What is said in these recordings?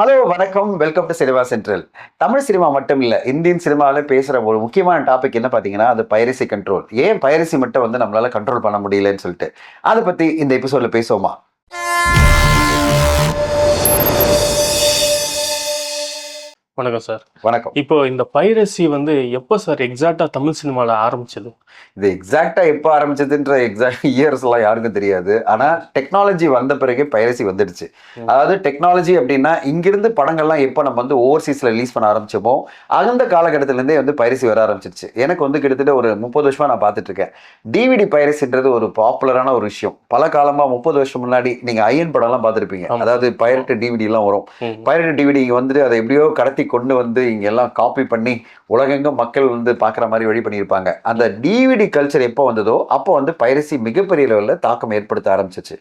Hello வணக்கம். Welcome to Cinema Central Tamil cinema மட்டும் இல்லை இந்தியன் சினிமாவில் பேசுகிற ஒரு முக்கியமான டாபிக் என்ன பார்த்தீங்கன்னா அது பைரசி கண்ட்ரோல் ஏன் பைரசி மட்டும் வந்து நம்மளால் கண்ட்ரோல் பண்ண முடியலன்னு சொல்லிட்டு. அதை பற்றி இந்த எபிசோடில் பேசுவோமா? வணக்கம் சார். வணக்கம். இப்போ இந்த பைரசி வந்து எப்போ சார் எக்ஸாக்டா தமிழ் சினிமாவில் ஆரம்பிச்சது? இது எக்ஸாக்டா எப்போ ஆரம்பிச்சதுன்ற எக்ஸாக்ட் இயர்ஸ் எல்லாம் யாருக்கும் தெரியாது. ஆனா டெக்னாலஜி வந்த பிறகு பைரசி வந்துடுச்சு. அதாவது டெக்னாலஜி அப்படின்னா இங்கிருந்து படங்கள்லாம் எப்போ நம்ம வந்து ஓவர்சீஸ்ல ரிலீஸ் பண்ண ஆரம்பிச்சோமோ அந்த காலகட்டத்திலேருந்தே வந்து பைரசி வர ஆரம்பிச்சிருச்சு. எனக்கு வந்து கிட்டத்தட்ட ஒரு முப்பது வருஷமா நான் பார்த்துட்டு இருக்கேன் டிவிடி பைரசின்றது ஒரு பாப்புலரான ஒரு விஷயம். பல காலமா முப்பது வருஷம் முன்னாடி நீங்க ஐயன் படம்லாம் பார்த்துருப்பீங்க. அதாவது பைரட் டிவிடி எல்லாம் வரும். பைரட் டிவிடி வந்துட்டு அதை எப்படியோ கடத்தி கொண்டு வந்து இங்கெல்லாம் காப்பி பண்ணி உலகெங்கும் மக்கள் வந்து பார்க்குற மாதிரி வழி பண்ணியிருப்பாங்க. அந்த டிவிடி கல்ச்சர் எப்போ வந்ததோ அப்போ வந்து பைரசி மிகப்பெரிய லெவலில் தாக்கம் ஏற்படுத்த ஆரம்பிச்சிச்சு.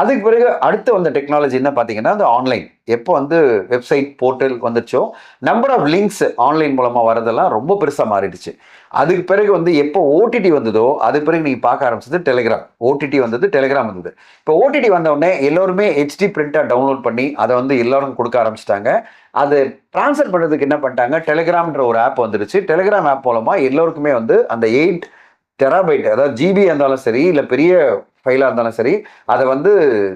அதுக்கு பிறகு அடுத்து வந்த டெக்னாலஜி என்ன பார்த்தீங்கன்னா அந்த ஆன்லைன் எப்போ வந்து வெப்சைட் போர்ட்டல் வந்துச்சோ நம்பர் ஆஃப் லிங்க்ஸ் ஆன்லைன் மூலமாக வரதெல்லாம் ரொம்ப பெருசாக மாறிடுச்சு. அதுக்கு பிறகு வந்து எப்போ ஓடிடி வந்ததோ அது பிறகு நீங்கள் பார்க்க ஆரம்பிச்சது டெலிகிராம் ஓடிடி வந்தது டெலிகிராம் வந்தது. இப்போ ஓடிடி வந்தவுடனே எல்லோருமே ஹெச்டி பிரிண்டாக டவுன்லோட் பண்ணி அதை வந்து எல்லோரும் கொடுக்க ஆரம்பிச்சிட்டாங்க. அது ட்ரான்ஸ்ஃபர் பண்ணுறதுக்கு என்ன பண்ணிட்டாங்க? டெலிகிராம்ன்ற ஒரு ஆப் வந்துருச்சு. டெலிகிராம் ஆப் மூலமாக எல்லோருக்குமே வந்து அந்த எயிட் டெராபைட் அதாவது ஜிபி இருந்தாலும் சரி இல்லை பெரிய ஃபைலாக இருந்தாலும் சரி அதை வந்து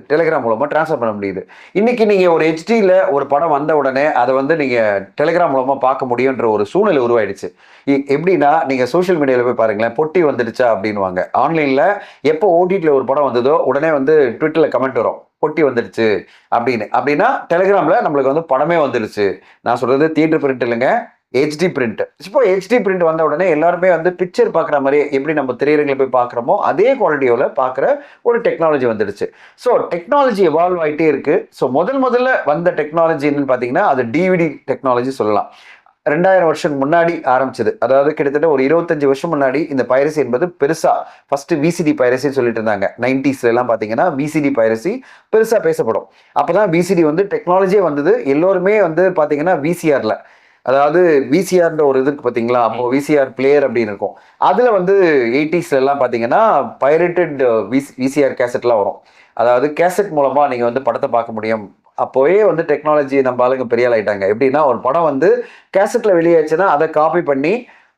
டெலிகிராம் மூலமாக ட்ரான்ஸ்ஃபர் பண்ண முடியுது. இன்றைக்கி நீங்கள் ஒரு ஹெச்டியில் ஒரு படம் வந்த உடனே அதை வந்து நீங்கள் டெலிகிராம் மூலமாக பார்க்க முடியுன்ற ஒரு சூழ்நிலை உருவாயிடுச்சு. இ- எப்படின்னா நீங்கள் சோஷியல் மீடியாவில் போய் பாருங்களேன் பொட்டி வந்துடுச்சா? அப்படின்வாங்க ஆன்லைனில் எப்போ ஓடிடியில் ஒரு படம் வந்ததோ உடனே வந்து ட்விட்டரில் கமெண்ட் வரும். பொட்டி வந்துடுச்சு அப்படின்னு. அப்படின்னா டெலிகிராமில் நம்மளுக்கு வந்து படமே வந்துடுச்சு. நான் சொல்கிறது தியேட்டர் பிரிண்ட் இல்லைங்க. ஹெச்டி பிரிண்ட் இப்போ ஹெச்டி பிரிண்ட் வந்த உடனே எல்லாருமே வந்து பிக்சர் பார்க்குற மாதிரி எப்படி நம்ம திரையரங்களை போய் பார்க்குறோமோ அதே குவாலிட்டியோட பார்க்குற ஒரு டெக்னாலஜி வந்துடுச்சு. ஸோ டெக்னாலஜி எவால்வ் ஆகிட்டே இருக்குது ஸோ முதல் முதல்ல வந்த டெக்னாலஜி என்னன்னு பார்த்தீங்கன்னா அது டிவிடி டெக்னாலஜி சொல்லலாம். ரெண்டாயிரம் வருஷம் முன்னாடி ஆரம்பிச்சது. அதாவது கிட்டத்தட்ட ஒரு இருபத்தஞ்சு வருஷம் முன்னாடி இந்த பைரசி என்பது பெருசாக ஃபஸ்ட்டு விசிடி பைரசின்னு சொல்லிட்டு இருந்தாங்க. நைன்டிஸ்ல எல்லாம் விசிடி பைரசி பெருசாக பேசப்படும் அப்போ தான் விசிடி வந்து டெக்னாலஜியே வந்தது. எல்லோருமே வந்து பார்த்தீங்கன்னா விசிஆரில் அதாவது விசிஆர்ன்ற ஒரு இதுக்கு பார்த்தீங்களா அப்போ விசிஆர் பிளேயர் அப்படின்னு இருக்கும். அதுல வந்து எயிட்டிஸ்ல எல்லாம் பார்த்தீங்கன்னா பைரேட்டட் விசிஆர் கேசட்லாம் வரும். அதாவது கேசட் மூலமா நீங்க வந்து படத்தை பார்க்க முடியும். அப்போவே வந்து டெக்னாலஜி நம்ம ஆளுங்க பெரிய ஆள் ஆயிட்டாங்க. எப்படின்னா ஒரு படம் வந்து கேசட்ல வெளியாச்சுன்னா அதை காப்பி பண்ணி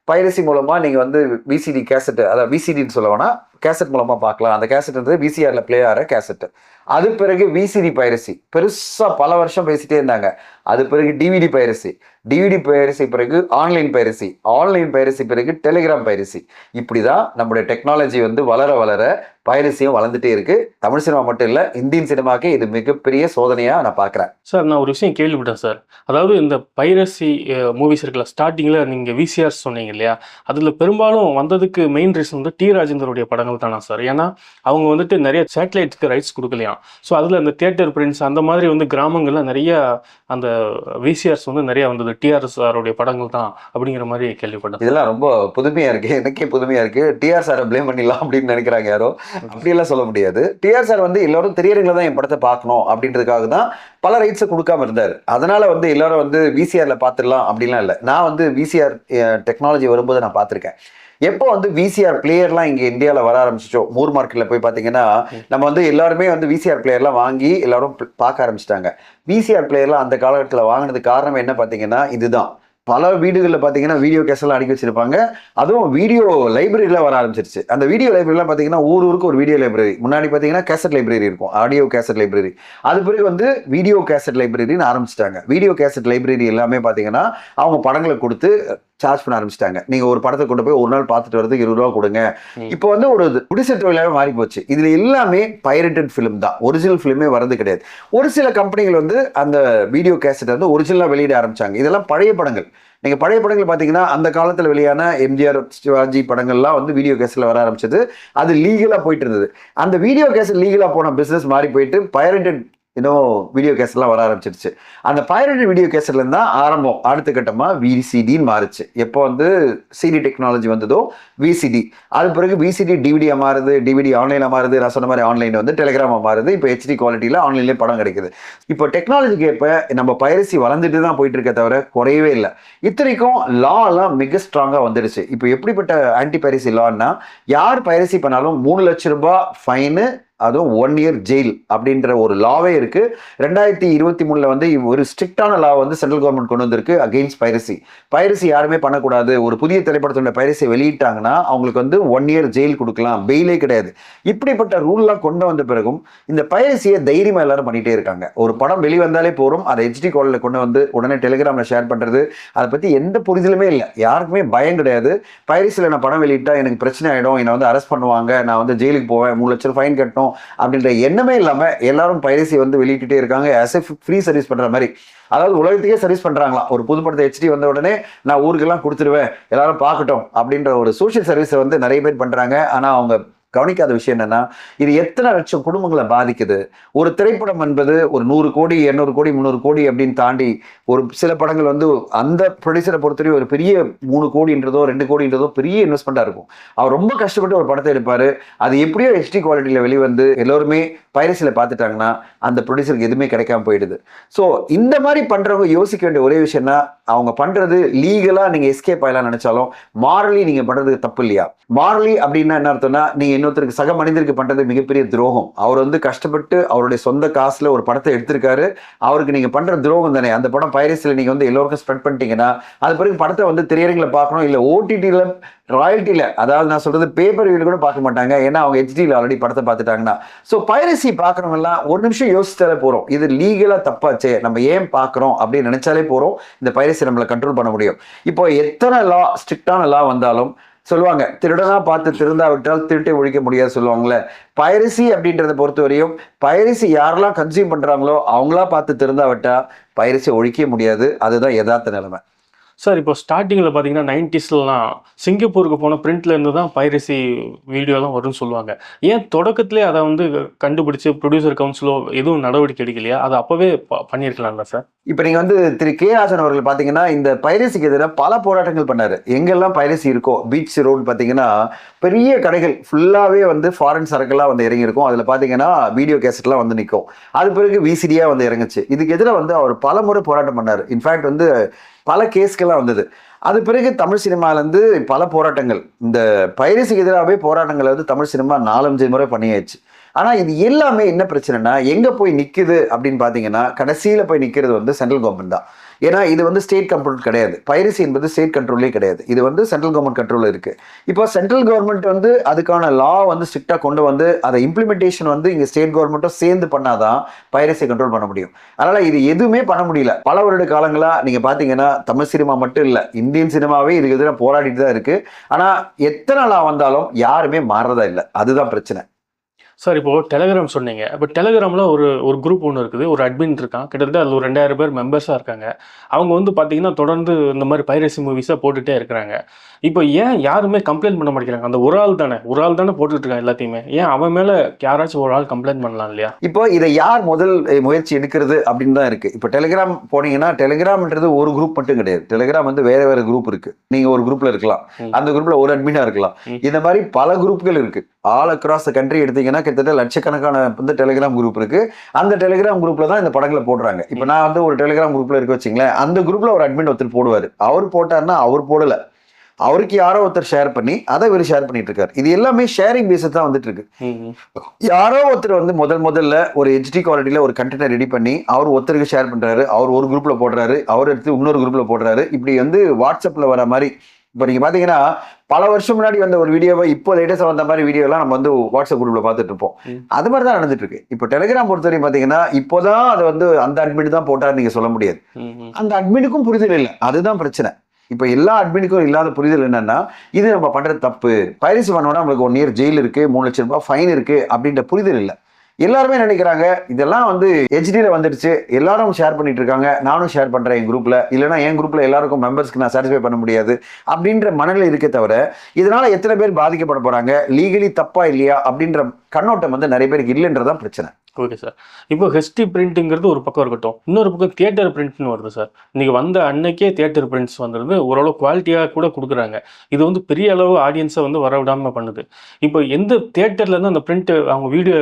பைரசி மூலமா நீங்க வந்து விசிடி கேசட் அதாவது விசிடின்னு சொல்ல வேணா கேசட் மூலமாக பார்க்கலாம். அந்த கேசட்ன்றது விசிஆரில் பிளே ஆகிற கேசட்டு அது பிறகு விசிடி பைரசி. பெருசாக பல வருஷம் பேசிட்டே இருந்தாங்க. அது பிறகு டிவிடி பைரசி. டிவிடி பைரசி பிறகு ஆன்லைன் பைரசி. ஆன்லைன் பைரசி பிறகு டெலிகிராம் பைரசி. இப்படிதான் நம்முடைய டெக்னாலஜி வந்து வளர வளர பைரசியும் வளர்ந்துட்டே இருக்கு. தமிழ் சினிமா மட்டும் இல்லை இந்தியன் சினிமாக்கே இது மிகப்பெரிய சோதனையாக நான் பார்க்குறேன். சார் நான் ஒரு விஷயம் கேள்விப்பட்டேன் சார். அதாவது இந்த பைரசி மூவிஸ் இருக்குல்ல ஸ்டார்டிங்கில் நீங்கள் விசிஆர் சொன்னீங்க இல்லையா? அதில் பெரும்பாலும் வந்ததுக்கு மெயின் ரீசன் வந்து டி ராஜேந்தருடைய படம் படங்கள் தானா சார். ஏன்னா அவங்க வந்துட்டு நிறைய சேட்டலைட்க்கு ரைட்ஸ் கொடுக்கலையாம் ஸோ அதில் அந்த தியேட்டர் பிரிண்ட்ஸ் அந்த மாதிரி வந்து கிராமங்களில் நிறைய அந்த விசிஆர்ஸ் வந்து நிறைய வந்தது. டிஆர்எஸ் சாருடைய படங்கள் தான் அப்படிங்கிற மாதிரி கேள்விப்பட்டேன். இதெல்லாம் ரொம்ப புதுமையா இருக்கு. எனக்கே புதுமையா இருக்கு. டிஆர் சாரை ப்ளேம் பண்ணிடலாம் அப்படின்னு நினைக்கிறாங்க யாரோ. அப்படியெல்லாம் சொல்ல முடியாது. டிஆர் சார் வந்து எல்லாரும் திரையரங்கில் தான் என் படத்தை பார்க்கணும் அப்படின்றதுக்காக தான் பல ரைட்ஸை கொடுக்காம இருந்தார். அதனால வந்து எல்லாரும் வந்து விசிஆரில் பார்த்துடலாம் அப்படிலாம் இல்லை. நான் வந்து விசிஆர் டெக்னாலஜி வரும்போது நான் பார்த்துருக்கேன். எப்போ வந்து விசிஆர் பிளேயர்லாம் இங்கே இந்தியாவில் வர ஆரம்பிச்சிச்சோ? மூர் மார்க்கெட்டில் போய் பார்த்தீங்கன்னா நம்ம வந்து எல்லாருமே வந்து விசிஆர் பிளேயர்லாம் வாங்கி எல்லாரும் பார்க்க ஆரம்பிச்சிட்டாங்க. விசிஆர் பிளேயர்லாம் அந்த காலகட்டத்தில் வாங்கினதுக்கு காரணம் என்ன பார்த்தீங்கன்னா இதுதான். பல வீடுகளில் பார்த்தீங்கன்னா வீடியோ கேஸ்லாம் அடிக்கி வச்சிருப்பாங்க. அதுவும் வீடியோ லைப்ரரிலாம் வர ஆரம்பிச்சிருச்சு. அந்த வீடியோ லைப்ரரிலாம் பார்த்தீங்கன்னா ஊர் ஊருக்கு ஒரு வீடியோ லைப்ரரி முன்னாடி பார்த்தீங்கன்னா கேசட் லைப்ரரி இருக்கும். ஆடியோ கேசட் லைப்ரரி அது பிறகு வந்து வீடியோ கேசட் லைப்ரரின்னு ஆரம்பிச்சிட்டாங்க. வீடியோ கேசட் லைப்ரரி எல்லாமே பார்த்தீங்கன்னா அவங்க படங்களை கொடுத்து சார்ஜ் பண்ண ஆரம்பிச்சிட்டாங்க. நீங்க ஒரு படத்தை கொண்டு போய் ஒரு நாள் பார்த்துட்டு வரதுக்கு இருபது ரூபா கொடுங்க. இப்போ வந்து ஒரு குடிசை தொழிலாக மாறி போச்சு. இதுல எல்லாமே பைரட்டட் ஃபிலிம் தான். ஒரிஜினல் ஃபிலிமே வரது கிடையாது. ஒரு சில கம்பெனிகள் வந்து அந்த வீடியோ கேசட் வந்து ஒரிஜினலாக வெளியிட ஆரம்பிச்சாங்க. இதெல்லாம் பழைய படங்கள். நீங்கள் பழைய படங்கள் பார்த்தீங்கன்னா அந்த காலத்தில் வெளியான எம்ஜிஆர் சிவாஜி படங்கள்லாம் வந்து வீடியோ கேஸில் வர ஆரம்பிச்சது. அது லீகலாக போயிட்டு இருந்தது. அந்த வீடியோ கேஸ் லீகலாக போன பிசினஸ் மாறி போயிட்டு பைரண்டட் இன்னும் வீடியோ கேசெல்லாம் வர ஆரம்பிச்சிருச்சு. அந்த பைரட்டட் வீடியோ கேசட்லேருந்து தான் ஆரம்பம். அடுத்த கட்டமாக விசிடின்னு மாறுச்சு. எப்போ வந்து சிடி டெக்னாலஜி வந்ததோ விசிடி அது பிறகு விசிடி டிவிடியாக மாறுது டிவிடி ஆன்லைனில் மாறுது. நான் சொன்ன மாதிரி ஆன்லைன் வந்து டெலிகிராமாக மாறுது. இப்போ ஹெச்டி குவாலிட்டியில் ஆன்லைன்லேயே படம் கிடைக்குது. இப்போ டெக்னாலஜிக்கு ஏற்ப நம்ம பைரசி வளர்ந்துட்டு தான் போயிட்டு இருக்க தவிர குறையவே இல்லை. இத்தனைக்கும் லாலாம் மிக ஸ்ட்ராங்காக வந்துடுச்சு. இப்போ எப்படிப்பட்ட ஆன்டி பைரசி லான்னா யார் பைரசி பண்ணாலும் மூணு லட்சம் ரூபாய் ஃபைனு அதுவும் ஒன் இயர் ஜெயில் அப்படின்ற ஒரு லாவே இருக்கு. ரெண்டாயிரத்தி இருபத்தி மூணுல வந்து ஒரு ஸ்ட்ரிக்டான லா வந்து சென்ட்ரல் கவர்மெண்ட் கொண்டு வந்திருக்கு அகெயின்ஸ்ட் பைரசி பைரசி யாருமே பண்ணக்கூடாது. ஒரு புதிய திரைப்படத்தோட பைரசி வெளியிட்டாங்கன்னா அவங்களுக்கு வந்து ஒன் இயர் ஜெயில் கொடுக்கலாம். பெயிலே கிடையாது. இப்படிப்பட்ட ரூல்லாம் கொண்டு வந்த பிறகும் இந்த பைரசியை தைரியமா எல்லாரும் பண்ணிட்டே இருக்காங்க. ஒரு படம் வெளிவந்தாலே போறோம் அதை ஹெச்டி காலில் கொண்டு வந்து உடனே டெலிகிராமில் ஷேர் பண்றது. அதை பத்தி எந்த புரிதலுமே இல்லை. யாருக்குமே பயம் கிடையாது. பைரசியில் நான் படம் வெளியிட்டா எனக்கு பிரச்சனை ஆயிடும். என்னை வந்து அரெஸ்ட் பண்ணுவாங்க. நான் வந்து ஜெயிலுக்கு போவேன். மூணு லட்சம் ஃபைன் கட்டணும். அப்படின்ற எண்ணமே இல்லாமல் எல்லாரும் பைரசி வந்து வெளியிட்டுட்டே இருக்காங்க. ஆஸ் எ ஃப்ரீ சர்வீஸ் பண்ற மாதிரி. அதாவது உலகத்துக்கே சர்வீஸ் பண்ணுறாங்களாம் ஒரு புது படத்தை ஹெச்டி வந்த உடனே நான் ஊருக்கெல்லாம் கொடுத்துருவேன். எல்லாரும் பார்க்கட்டும் அப்படின்ற ஒரு சோஷியல் சர்வீஸை வந்து நிறைய பேர் பண்ணுறாங்க ஆனால் அவங்க கவனிக்காத விஷயம் என்னன்னா இது எத்தனை லட்சம் குடும்பங்களை பாதிக்குது? ஒரு திரைப்படம் என்பது ஒரு நூறு கோடி இரநூறு கோடி முந்நூறு கோடி அப்படின்னு தாண்டி ஒரு சில படங்கள் வந்து அந்த ப்ரொடியூசரை பொறுத்தவரையும் ஒரு பெரிய மூணு கோடின்றதோ ரெண்டு கோடின்றதோ பெரிய இன்வெஸ்ட்மெண்ட்டாக இருக்கும். அவர் ரொம்ப கஷ்டப்பட்டு ஒரு படத்தை எடுப்பார். அது எப்படியோ ஹெச்டி குவாலிட்டியில் வெளிவந்து எல்லோருமே பைரசியில் பார்த்துட்டாங்கன்னா அந்த ப்ரொடியூசருக்கு எதுவுமே கிடைக்காம போயிடுது. ஸோ இந்த மாதிரி பண்ணுறவங்க யோசிக்க வேண்டிய ஒரே விஷயம்னா அவங்க பண்ணுறது லீகலாக நீங்கள் எஸ்கேப் ஆகலாம் நினச்சாலும் மாரலி நீங்கள் பண்ணுறது தப்பு இல்லையா? மாரலி அப்படின்னா என்ன அர்த்தம்னா நீங்கள் இன்னொருத்தருக்கு சக மனிதருக்கு பண்ணுறது மிகப்பெரிய துரோகம். அவர் வந்து கஷ்டப்பட்டு அவருடைய சொந்த காசில் ஒரு படத்தை எடுத்திருக்காரு. அவருக்கு நீங்கள் பண்ணுற துரோகம் தானே. அந்த படம் பைரஸில் நீங்கள் வந்து எல்லோருக்கும் ஸ்ப்ரெட் பண்ணிட்டீங்கன்னா அது பிறகு படத்தை வந்து திரையரங்கில் பார்க்கணும் இல்லை ஓடிடியில் ராயல்ட்டியில் அதாவது நான் சொல்கிறது பேப்பர் வீடு கூட பார்க்க மாட்டாங்க. ஏன்னா அவங்க ஹெச்டியில் ஆல்ரெடி படத்தை பார்த்துட்டாங்கன்னா. ஸோ பைரசி பார்க்குறவங்கலாம் ஒரு நிமிஷம் யோசிச்சாலே போகிறோம் இது லீகலாக தப்பாச்சே. நம்ம ஏன் பார்க்குறோம் அப்படின்னு நினச்சாலே போகிறோம் இந்த பைரசி நம்மளை கண்ட்ரோல் பண்ண முடியும். இப்போ எத்தனை லா ஸ்ட்ரிக்டான லா வந்தாலும் சொல்லுவாங்க. திருடனா பார்த்து திருந்தாவிட்டால் திருட்டை ஒழிக்க முடியாது சொல்லுவாங்களே. பைரசி அப்படின்றத பொறுத்தவரையும் பைரசி யாரெல்லாம் கன்சியூம் பண்றாங்களோ அவங்களா பார்த்து திருந்தாவிட்டா பைரசி ஒழிக்க முடியாது. அதுதான் யதார்த்த நிலைமை. சார் இப்போ ஸ்டார்டிங்கில் பார்த்தீங்கன்னா நைன்டிஸ்லாம் சிங்கப்பூருக்கு போன பிரிண்ட்ல இருந்து தான் பைரசி வீடியோலாம் வரும்னு சொல்லுவாங்க. ஏன் தொடக்கத்திலே அதை வந்து கண்டுபிடிச்சு ப்ரொடியூசர் கவுன்சிலோ எதுவும் நடவடிக்கை எடுக்கலையா? அதை அப்போவே ப- பண்ணியிருக்கலாம்ல சார்? இப்போ நீங்கள் வந்து திரு கே ஆசன் அவர்கள் பார்த்தீங்கன்னா இந்த பைரசிக்கு எதிராக பல போராட்டங்கள் பண்ணார். எங்கெல்லாம் பைரசி இருக்கோ பீச் ரோடு பார்த்தீங்கன்னா பெரிய கடைகள் ஃபுல்லாகவே வந்து ஃபாரின் சரக்குலாம் வந்து இறங்கியிருக்கும். அதில் பார்த்தீங்கன்னா வீடியோ கேசட்லாம் வந்து நிற்கும் அது பிறகு விசிடியாக வந்து இறங்குச்சு. இதுக்கு எதிராக வந்து அவர் பல முறை போராட்டம் பண்ணார். இன்ஃபேக்ட் வந்து பல கேஸ்கெல்லாம் வந்தது. அது பிறகு தமிழ் சினிமாலேருந்து பல போராட்டங்கள். இந்த பைரசிக்கு எதிராகவே போராட்டங்களை வந்து தமிழ் சினிமா நாலஞ்சு முறை பண்ணியாச்சு. ஆனால் இது எல்லாமே என்ன பிரச்சனைனா எங்கே போய் நிற்குது அப்படின்னு பார்த்தீங்கன்னா கடைசியில் போய் நிற்கிறது வந்து சென்ட்ரல் கவர்மெண்ட் தான். ஏன்னா இது வந்து ஸ்டேட் கண்ட்ரோல் கிடையாது. பைரசி என்பது ஸ்டேட் கண்ட்ரோலே கிடையாது. இது வந்து சென்ட்ரல் கவர்மெண்ட் கண்ட்ரோல் இருக்கு. இப்போ சென்ட்ரல் கவர்மெண்ட் வந்து அதுக்கான லா வந்து ஸ்ட்ரிக்டாக கொண்டு வந்து அதை இம்ப்ளிமெண்டேஷன் வந்து இங்கே ஸ்டேட் கவர்மெண்ட்டும் சேர்ந்து பண்ணாதான் பைரசி கண்ட்ரோல் பண்ண முடியும். அதனால் இது எதுவுமே பண்ண முடியல. பல வருட காலங்களாக நீங்கள் பார்த்தீங்கன்னா தமிழ் சினிமா மட்டும் இல்லை இந்தியன் சினிமாவே இதுக்கு எதிராக போராடிட்டு தான் இருக்குது ஆனால் எத்தனை லா வந்தாலும் யாருமே மாறுறதா இல்லை. அதுதான் பிரச்சனை. சார் இப்போ டெலிகிராம் சொன்னீங்க. இப்போ டெலிகிராமில் ஒரு ஒரு குரூப் ஒன்று இருக்குது. ஒரு அட்மின் இருக்கான். கிட்டத்தட்ட அதில் ஒரு ரெண்டாயிரம் பேர் மெம்பர்ஸாக இருக்காங்க. அவங்க வந்து பார்த்தீங்கன்னா தொடர்ந்து இந்த மாதிரி பைரசி மூவிஸாக போட்டுகிட்டே இருக்கிறாங்க. இப்போ ஏன் யாருமே கம்ப்ளைண்ட் பண்ண மாட்டேங்கிறாங்க? அந்த ஒரு ஆள் தானே. ஒரு ஆள் தானே போட்டுட்டு இருக்கான் எல்லாத்தையுமே. ஏன் அவன் மேலே யாராச்சும் ஒரு ஆள் கம்ப்ளைண்ட் பண்ணலாம் இல்லையா? இப்போ இதை யார் முதல் முயற்சி எடுக்கிறது அப்படின்னு தான் இருக்கு. இப்போ டெலிகிராம் போனீங்கன்னா டெலிகிராம்ன்றது ஒரு குரூப் மட்டும் கிடையாது. டெலிகிராம் வந்து வேற வேற குரூப் இருக்கு. நீங்க ஒரு குரூப்ல இருக்கலாம். அந்த குரூப்ல ஒரு அட்மினா இருக்கலாம். இந்த மாதிரி பல குரூப்கள் இருக்கு. ஆல் அக்ராஸ் த கண்ட்ரி எடுத்தீங்கன்னா கிட்டத்தட்ட லட்சக்கணக்கான வந்து டெலிகிராம் குரூப் இருக்கு. அந்த டெலிகிராம் குரூப்ல தான் இந்த படங்களை போடுறாங்க. இப்போ நான் வந்து ஒரு டெலிகிராம் குரூப்ல இருக்க வச்சுங்களேன் அந்த குரூப்ல ஒரு அட்மின் ஒருத்தர் போடுவார். அவர் போட்டாருன்னா அவர் போடல. அவருக்கு யாரோ ஒருத்தர் ஷேர் பண்ணி அதை இவர் ஷேர் பண்ணிட்டு இருக்காரு. இது எல்லாமே ஷேரிங் பேஸஸ் தான் வந்துட்டு இருக்கு. யாரோ ஒருத்தர் வந்து முதல் முதல்ல ஒரு ஹெச்டி குவாலிட்டியில ஒரு கண்டென்ட் ரெடி பண்ணி அவர் ஒருத்தருக்கு ஷேர் பண்றாரு. அவர் ஒரு குரூப்ல போடுறாரு. அவர் எடுத்து இன்னொரு குரூப்ல போடுறாரு. இப்படி வந்து வாட்ஸ்அப்ல வர மாதிரி இப்போ நீங்க பாத்தீங்கன்னா பல வருஷம் முன்னாடி வந்த ஒரு வீடியோவை இப்போ லேட்டஸ்ட் வந்த மாதிரி வீடியோ எல்லாம் நம்ம வந்து வாட்ஸ்அப் குரூப்ல பார்த்துட்டு இருப்போம். அது மாதிரி தான் நடந்துட்டு இருக்கு இப்போ டெலிகிராம் பொறுத்தவரையும் பாத்தீங்கன்னா இப்போதான் அது வந்து அந்த அட்மிட் தான் போட்டாரு நீங்க சொல்ல முடியாது. அந்த அட்மினுக்கும் புரிதல் இல்லை. அதுதான் பிரச்சனை. இப்போ எல்லா அட்மினுக்கும் இல்லாத புரிதல் என்னன்னா இது நம்ம பண்றது தப்பு. பைரசி பண்ணோம்னா நம்மளுக்கு ஒன் இயர் ஜெயில் இருக்கு மூணு லட்சம் ரூபாய் ஃபைன் இருக்கு அப்படின்ற புரிதல் இல்லை. எல்லாருமே நினைக்கிறாங்க இதெல்லாம் வந்து ஹெச்டியில் வந்துடுச்சு எல்லாரும் ஷேர் பண்ணிட்டு இருக்காங்க நானும் ஷேர் பண்ணுறேன் என் குரூப்பில் இல்லைன்னா என் குரூப்பில் எல்லாருக்கும் மெம்பர்ஸ்க்கு நான் சாட்டிஸ்ஃபை பண்ண முடியாது அப்படின்ற மனநிலை இருக்க தவிர இதனால் எத்தனை பேர் பாதிக்கப்பட போகிறாங்க லீகலி தப்பா இல்லையா அப்படின்ற கண்ணோட்டம் வந்து நிறைய பேருக்கு இல்லைன்றதான் பிரச்சனை. ஓகே சார் இப்போ ஹெச்டி பிரிண்ட்டுங்கிறது ஒரு பக்கம் இருக்கட்டும். இன்னொரு பக்கம் தியேட்டர் பிரிண்ட்னு வருது சார் இன்னைக்கு வந்த அன்னைக்கே தியேட்டர் பிரிண்ட்ஸ் வந்துருது ஓரளவு குவாலிட்டியாக கூட கொடுக்குறாங்க. இது வந்து பெரிய அளவு ஆடியன்ஸை வந்து வர விடாம பண்ணுது. இப்போ எந்த தியேட்டர்ல இருந்து அந்த பிரிண்ட் அவங்க வீடியோ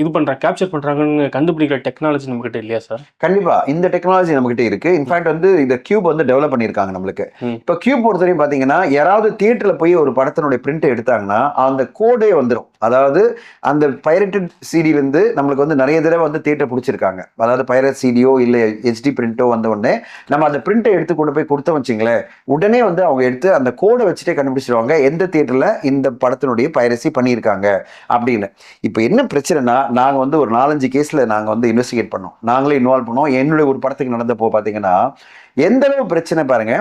இது பண்றாங்க கேப்சர் பண்றாங்கன்னு கண்டுபிடிக்கிற டெக்னாலஜி நம்மகிட்ட இல்லையா சார் கண்டிப்பா. இந்த டெக்னாலஜி நம்ம கிட்ட இருக்கு இன்ஃபேக்ட் வந்து இந்த கியூப் வந்து டெவலப் பண்ணிருக்காங்க நம்மளுக்கு. இப்போ கியூப் பொறுத்தவரையும் பாத்தீங்கன்னா யாராவது தியேட்டர்ல போய் ஒரு படத்தினுடைய பிரிண்ட் எடுத்தாங்கன்னா அந்த கோடே வந்துடும் அதாவது அந்த பைரட்டட் சிடிலேருந்து நம்மளுக்கு வந்து நிறைய தடவை வந்து தேட்டர் பிடிச்சிருக்காங்க. அதாவது பைரட் சிடியோ இல்லை ஹெச்டி பிரிண்டோ வந்த உடனே நம்ம அந்த பிரிண்ட்டை எடுத்து கொண்டு போய் கொடுத்தோம் வச்சிங்களேன் உடனே வந்து அவங்க எடுத்து அந்த கோடை வச்சுட்டே கண்டுபிடிச்சிருவாங்க எந்த தேட்டரில் இந்த படத்தினுடைய பைரசி பண்ணியிருக்காங்க அப்படின்னு. இப்போ என்ன பிரச்சனைனா நாங்கள் வந்து ஒரு நாலஞ்சு கேஸில் நாங்கள் வந்து இன்வெஸ்டிகேட் பண்ணோம். நாங்களே இன்வால்வ் பண்ணோம். என்னுடைய ஒரு படத்துக்கு நடந்தப்போ பார்த்தீங்கன்னா எந்த அளவு பிரச்சனை பாருங்க